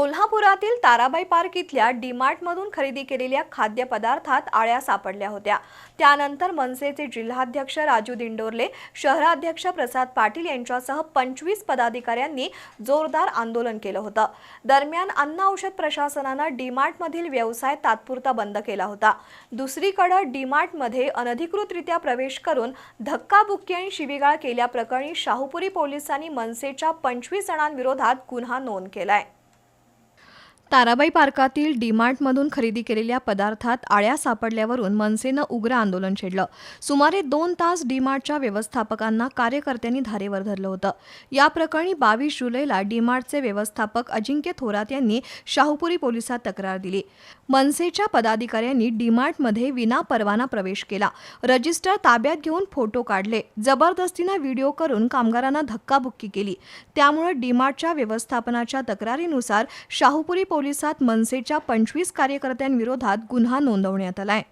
कोल्हापुरातील ताराबाई पार्क इथल्या डीमार्टमधून खरेदी केलेल्या खाद्यपदार्थात आळ्या सापडल्या होत्या. त्यानंतर मनसेचे जिल्हाध्यक्ष राजू दिंडोरले शहराध्यक्ष प्रसाद पाटील यांच्यासह पंचवीस पदाधिकाऱ्यांनी जोरदार आंदोलन केलं होतं. दरम्यान अन्न औषध प्रशासनानं डीमार्टमधील व्यवसाय तात्पुरता बंद केला होता. दुसरीकडे डीमार्टमध्ये अनधिकृतरित्या प्रवेश करून धक्काबुक्की आणि शिवीगाळ केल्याप्रकरणी शाहूपुरी पोलिसांनी मनसेच्या पंचवीस जणांविरोधात गुन्हा नोंद केलाय. ताराबाई पार्कातील डीमार्टमधून खरेदी केलेल्या पदार्थात आळ्या सापडल्यावरून मनसेनं उग्र आंदोलन छेडलं. सुमारे दोन तास डीमार्टच्या व्यवस्थापकांना कार्यकर्त्यांनी धारेवर धरलं होतं. या प्रकरणी बावीस जुलैला डीमार्टचे व्यवस्थापक अजिंक्य थोरात यांनी शाहूपुरी पोलिसात तक्रार दिली. मनसेच्या पदाधिकाऱ्यांनी डीमार्टमध्ये विनापरवाना प्रवेश केला. रजिस्टर ताब्यात घेऊन फोटो काढले. जबरदस्तीनं व्हिडिओ करून कामगारांना धक्काबुक्की केली. त्यामुळे डीमार्टच्या व्यवस्थापनाच्या तक्रारीनुसार शाहूपुरी पोलिसात मनसेच्या पंचवीस कार्यकर्त्यांविरोधात गुन्हा नोंदवण्यात आलाय.